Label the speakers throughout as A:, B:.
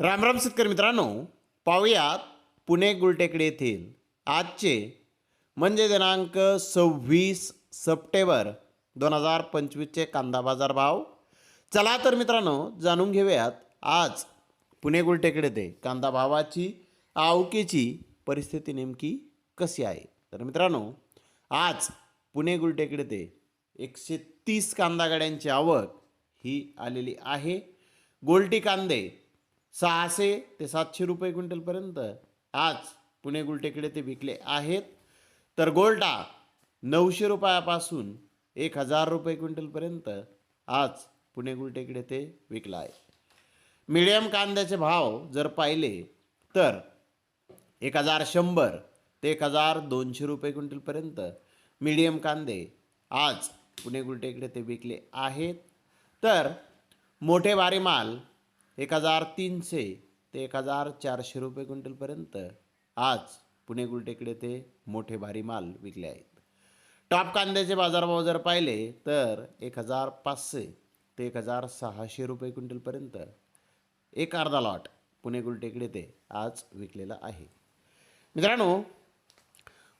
A: रामराम राम शेतकरी मित्रांनो पाहुयात पुणे गुलटेकडे येथील आजचे म्हणजे दिनांक सव्वीस सप्टेंबर दोन हजार पंचवीसचे कांदा बाजार भाव. चला तर मित्रांनो जाणून घेऊयात आज पुणे गुलटेकडे ते कांदा भावाची आवकेची परिस्थिती नेमकी कशी आहे. तर मित्रांनो आज पुणे गुलटेकडे ते एकशे तीस कांदा गाड्यांची आवक ही आलेली आहे. गोल्टी कांदे सहाशे ते सातशे रुपये क्विंटलपर्यंत आज पुणे गुलटेकडे ते विकले आहेत. तर गोल्टा नऊशे रुपयापासून एक हजार रुपये क्विंटलपर्यंत आज पुणे गुलटेकडे ते विकला आहे. मिडियम कांद्याचे भाव जर पाहिले तर एक हजार शंभर ते एक हजार दोनशे रुपये क्विंटलपर्यंत मिडियम कांदे आज पुणे गुलटेकडे ते विकले आहेत. तर मोठे भारी माल एक हजार तीनशे ते एक हजार चारशे रुपये क्विंटलपर्यंत आज पुणे गुलटेकडे ते मोठे भारी माल विकले आहेत. टॉप कांद्याचे बाजारभाव जर पाहिले तर एक हजार पाचशे ते एक हजार सहाशे रुपये क्विंटलपर्यंत एक अर्धा लॉट पुणे गुलटेकडे ते आज विकलेला आहे. मित्रांनो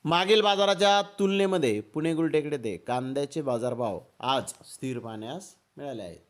A: मागील बाजाराच्या तुलनेमध्ये पुणे गुलटेकडे ते कांद्याचे बाजारभाव आज स्थिर पाहण्यास मिळाले आहेत.